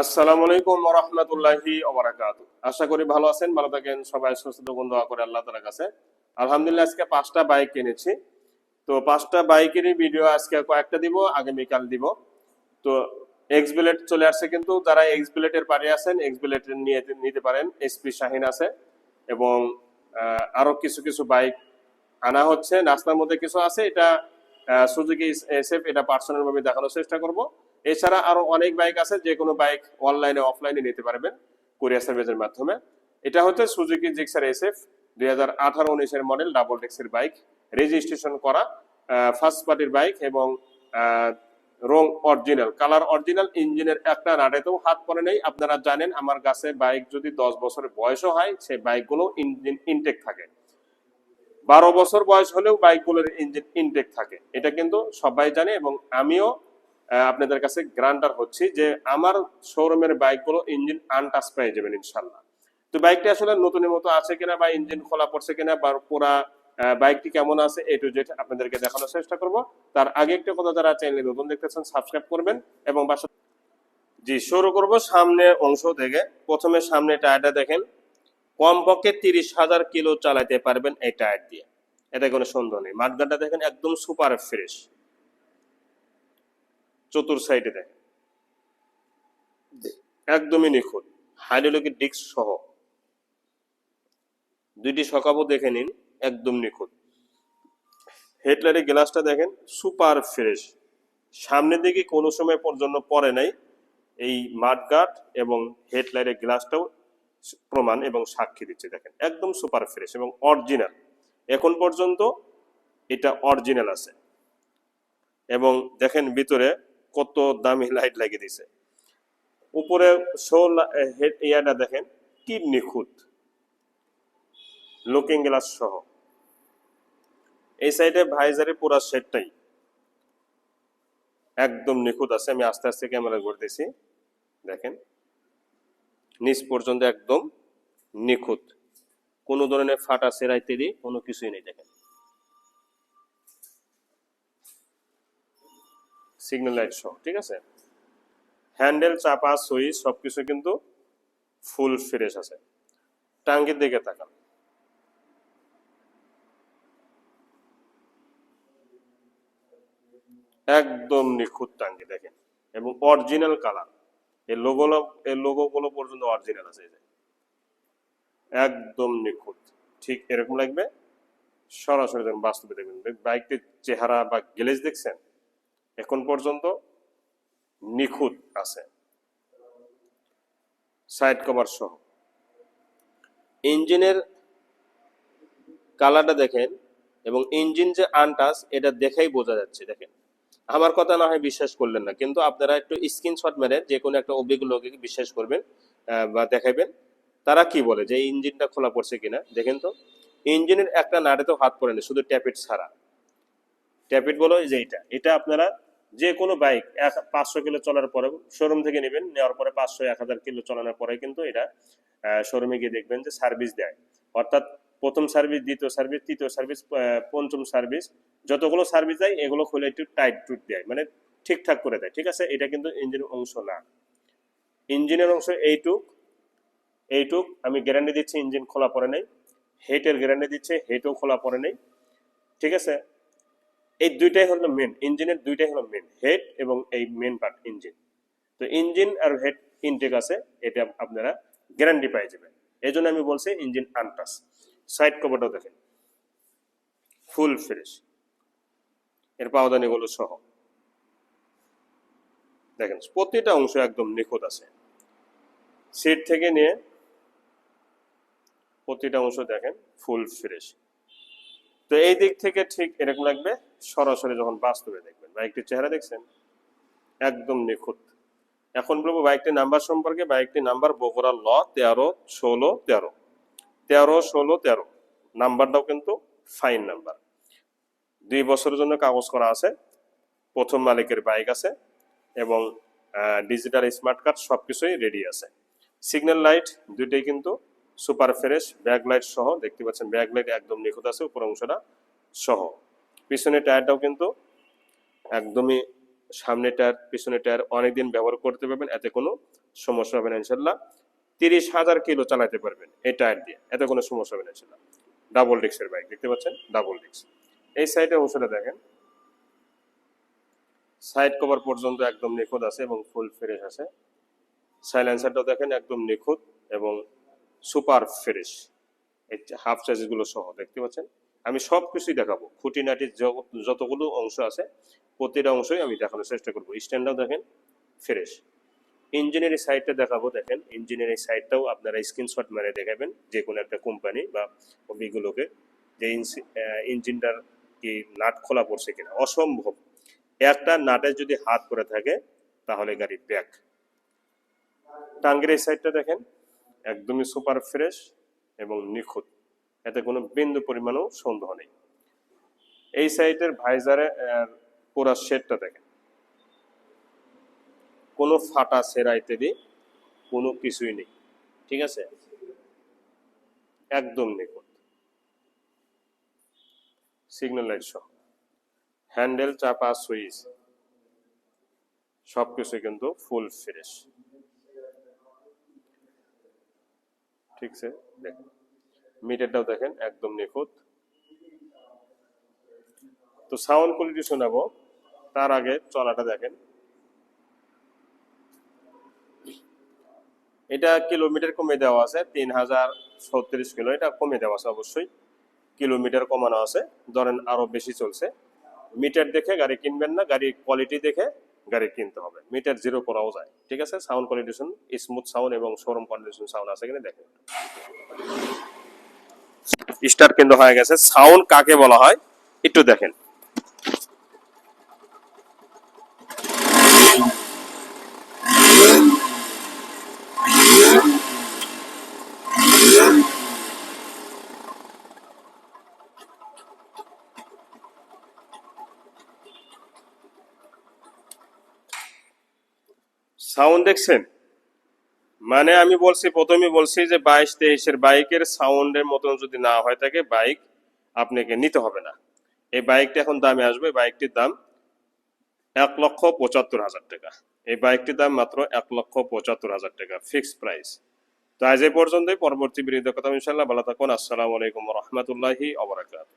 আসসালামু আলাইকুম রহমতুল্লাহি ওবরাকাত আশা করি ভালো আছেন, ভালো থাকেন, সবাই সুস্থ থাকুন, দোয়া করে আল্লাহ তালার কাছে। আলহামদুলিল্লাহ, আজকে পাঁচটা বাইক কিনেছি। তো পাঁচটা বাইকেরই ভিডিও আজকে কয়েকটা দিব, আগামীকাল দিব। তো এক্স বিলেট চলে আসছে কিন্তু, যারা এক্স বিলেটের পারে আছেন এক্স বিলেট নিয়ে নিতে পারেন এসপি শাহিন আছে। এবং আরও কিছু কিছু বাইক আনা হচ্ছে, নাস্তার মধ্যে কিছু আছে, এটা সুজুকি এসএফ এটা পার্সোনাল ভাবে দেখানোর চেষ্টা করব। এছাড়া আরও অনেক বাইক আছে যে কোনো বাইক অনলাইনে অফলাইনে নিতে পারবেন কোরিয়ার সার্ভিসের মাধ্যমে। এটা হচ্ছে সুজুকি জিক্সার এসএফ দুই হাজার আঠারো উনিশের মডেল ডাবল ডেক্সের বাইক রেজিস্ট্রেশন করা ফার্স্ট পার্টির বাইক এবং রং অরিজিনাল কালার অরিজিনাল ইঞ্জিনের একটা নাটেতেও হাত পড়ে নেই। আপনারা জানেন, আমার কাছে বাইক যদি দশ বছরের বয়সও হয় সেই বাইকগুলো ইঞ্জিন ইনটেক থাকে। বারো বছর বয়স হলেও বাইকগুলোর ইঞ্জিন ইনটেক থাকে। এটা কিন্তু সবাই জানে এবং আমিও আপনাদের কাছে গ্রান্টার হচ্ছি যে আমার শোরুমের বাইকগুলো ইঞ্জিন আনটাচ পেয়ে যাবেন ইনশাল্লাহ তো বাইকটি আসলে নতুনের মতো আছে কিনা বা ইঞ্জিন খোলা পড়ছে কিনা বা পুরা বাইকটি কেমন আছে এ টু জেড আপনাদেরকে দেখানোর চেষ্টা করব। তার আগে একটা কথা যারা চ্যানেলে নতুন দেখতেছেন সাবস্ক্রাইব করবেন এবং বাসা জি, শুরু করব সামনে অংশ থেকে। প্রথমে সামনে টায়ারটা দেখেন। কমপক্ষে তিরিশ হাজার কিলো চালাতে পারবেন এই টায়ার দিয়ে এতে কোনো সন্দেহ নেই। মাঠগানটা দেখেন একদম সুপার ফ্রেশ চতুর সাইডে দেখেন একদমই নিখুঁত। হাইড্রোলিকের ডিস্ক সহ। দুইটি সকাবও দেখে নিন, একদম নিখুঁত। হেডলাইটের গ্লাসটা দেখেন, সুপার ফ্রেশ। সামনের দিকে কোনো সময় পর্যন্ত পরে নাই এই মাঠগাট এবং হেডলাইটের গ্লাসটাও প্রমাণ এবং সাক্ষী দিচ্ছে, দেখেন। একদম সুপার ফ্রেশ এবং অরিজিনাল। এখন পর্যন্ত এটা অরিজিনাল আছে। এবং দেখেন ভিতরে কত দামি লাইট লাগিয়ে দিছে। উপরে শো হেড ইয়াটা দেখেন, কি নিখুঁত। লুকিং গ্লাস সহ। এই সাইডে ভাইজারের পুরা সেটটাই একদম নিখুঁত আছে, আমি আস্তে আস্তে ক্যামেরা ঘুরতেছি দেখেন, নিচ পর্যন্ত একদম নিখুঁত। কোনো ধরনের ফাটা সেরা ইত্যাদি কোনো কিছুই নেই, দেখেন। সিগন্যাল লাইট সহ ঠিক আছে? হ্যান্ডেল চাপা সুইচ সবকিছু কিন্তু ফুল ফ্রেশ আছে। টাঙ্গির দিকে তাকান। একদম নিখুঁত টাঙ্গি দেখেন, এবং অরিজিনাল কালার এই লোগোগুলো এই লোগোগুলো পর্যন্ত অরিজিনাল আছে একদম নিখুঁত। ঠিক এরকম লাগবে? সরাসরি দেখুন, বাস্তবে দেখবেন বাইকটির চেহারা বা গ্লেজ দেখছেন? এখন পর্যন্ত নিখুঁত আছে। সাইড কভার সহ। ইঞ্জিনের কালারটা দেখেন এবং ইঞ্জিন যে আনটাস এটা দেখেই বোঝা যাচ্ছে, দেখেন। আমার কথা না হয় বিশ্বাস করলেন না, কিন্তু আপনারা একটু স্ক্রিনশট মেরে যে কোনো একটা অভিজ্ঞ লোককে বিশ্বাস করবেন বা দেখাবেন তারা কি বলে যে ইঞ্জিনটা খোলা পড়ছে কিনা? দেখেন তো ইঞ্জিনের একটা নাড়ে তো হাত পড়ে না, শুধু ট্যাপিট ছাড়া। ট্যাপিট বলো যে এটা এটা আপনারা যে কোনো বাইক পাঁচশো কিলো চলার পরে শোরুম থেকে নেবেন, নেওয়ার পরে পাঁচশো, এক হাজার কিলো চলানোর পরে কিন্তু এটা শোরুমে গিয়ে দেখবেন যে সার্ভিস দেয়। অর্থাৎ প্রথম সার্ভিস দ্বিতীয় সার্ভিস তৃতীয় সার্ভিস পঞ্চম সার্ভিস যতগুলো সার্ভিস দেয়, এগুলো খুলে একটু টাইট টুট দেয় মানে ঠিকঠাক করে দেয়, ঠিক আছে? এটা কিন্তু ইঞ্জিনের অংশ না। ইঞ্জিনের অংশ এইটুক এইটুক, আমি গ্যারান্টি দিচ্ছি ইঞ্জিন খোলা পড়ে নেই। হেটের গ্যারান্টি দিচ্ছে হেটও খোলা পড়ে নেই। ঠিক আছে? এই দুইটাই হলো মেন ইঞ্জিনের দুইটাই হলো মেন হেড এবং এই মেন পার্ট ইঞ্জিন তো ইঞ্জিন আর হেড ইনটেক আছে, এটা আপনারা গ্যারান্টি পাই যাবেন। এই জন্য আমি বলছি ইঞ্জিন আনটাস সাইড কভারটাও দেখেন। ফুল ফ্রেশ এর পাওদানি পাওদানিগুলো সহ। দেখেন, প্রতিটা অংশ একদম নিখুঁত আছে। সিট থেকে নিয়ে প্রতিটা অংশ দেখেন ফুল ফ্রেশ তো এই দিক থেকে ঠিক এরকম লাগবে, সরাসরি যখন বাস্তবে দেখবেন। বাইকটির চেহারা দেখছেন? একদম নিখুঁত। এখন বলব বাইকটির নাম্বার সম্পর্কে বাইকটির নাম্বার বগুড়া ল তেরো ষোলো তেরো। তেরো ষোলো তেরো। নাম্বারটাও কিন্তু ফাইন নাম্বার। দুই বছরের জন্য কাগজ করা আছে। প্রথম মালিকের বাইক আছে এবং ডিজিটাল স্মার্ট কার্ড সবকিছুই রেডি আছে। সিগন্যাল লাইট দুইটাই কিন্তু সুপার ফ্রেশ ব্যাক লাইট সহ, দেখতে পাচ্ছেন ব্যাক লাইট একদম নিখুঁত আছে, উপর অংশটা সহ। পিছনের টায়ারটাও কিন্তু একদমই সামনে টায়ার পিছনে টায়ার অনেকদিন ব্যবহার করতে পারবেন, এতে কোনো সমস্যা হবে না ইনশাল্লাহ তিরিশ হাজার কিলো চালাতে পারবেন এই টায়ার দিয়ে, এতে কোনো সমস্যা হবে না ইনশাল্লাহ ডাবল ডিক্সের বাইক দেখতে পাচ্ছেন? ডাবল ডিক্স এই সাইডে অংশটা দেখেন। সাইড কভার পর্যন্ত একদম নিখুঁত আছে এবং ফুল ফ্রেশ আছে। সাইলেন্সারটাও দেখেন, একদম নিখুঁত এবং সুপার ফ্রেশ। এই হাফগুলো সহ, দেখতে পাচ্ছেন? আমি সব কিছুই দেখাবো। খুঁটিনাটি য- যতগুলো অংশ আছে, প্রতিটা অংশই আমি দেখানোর চেষ্টা করব। স্ট্যান্ডটাও দেখেন ফ্রেশ ইঞ্জিনিয়ারিং সাইডটা দেখাবো, দেখেন। ইঞ্জিনিয়ারিং সাইডটাও আপনারা স্ক্রিনশট মেরে দেখাবেন, যে কোনো একটা কোম্পানি বা ওইগুলোকে যে ইঞ্জিনটার কি নাট খোলা পড়ছে কিনা। অসম্ভব। একটা নাটে যদি হাত পরে থাকে, তাহলে গাড়ি ব্যাক। টাঙ্গের এই সাইডটা দেখেন। একদমই সুপার ফ্রেশ এবং নিখুঁত। এতে কোনো বিন্দু পরিমাণও সন্দেহ নেই। এই সাইটের ভাইজারে পুরা শেডটা দেখেন। কোনো ফাটা সেরা ইত্যাদি কোনো কিছুই নেই। ঠিক আছে? একদম নিখুঁত। সিগন্যাল লাইট সহ। হ্যান্ডেল, চাপা, সুইচ, সবকিছু কিন্তু ফুল ফ্রেশ। ঠিক আছে দেখেন মিটারটাও দেখেন, একদম নিখুঁত। তো সাউন্ড কোয়ালিটি শোনাবো, তার আগে চলাটা দেখেন। এটা কিলোমিটার কমে দেওয়া আছে, তিন হাজার ছত্রিশ কিলো, এটা কমে দেওয়া আছে অবশ্যই। কিলোমিটার কমানো আছে, ধরেন আরও বেশি চলছে। মিটার দেখে গাড়ি কিনবেন না, গাড়ির কোয়ালিটি দেখে গাড়ি কিনতে হবে। মিটার জিরো করাও যায়। ঠিক আছে? সাউন্ড কন্ডিশন স্মুথ সাউন্ড এবং শোরুম কন্ডিশন সাউন্ড আছে কিনা দেখেন স্টার কিন্তু হয়ে গেছে। সাউন্ড কাকে বলা হয়? একটু দেখেন। সাউন্ড দেখছেন? মানে আমি বলছি প্রথমে বলছি যে বাইশ তেইশের বাইকের সাউন্ডের মতন যদি না হয় থাকে, বাইক আপনাকে নিতে হবে না। এই বাইকটি এখন দামে আসবে, বাইকটির দাম এক লক্ষ পঁচাত্তর হাজার টাকা। এই বাইকটির দাম মাত্র এক লক্ষ পঁচাত্তর হাজার টাকা ফিক্সড প্রাইস তো আজ এই পর্যন্তই, পরবর্তী বিরোধী কথা ইনশাল্লাহ ভালো থাকুন, আসসালামু আলাইকুম রহমতুল্লাহি অবরাকাত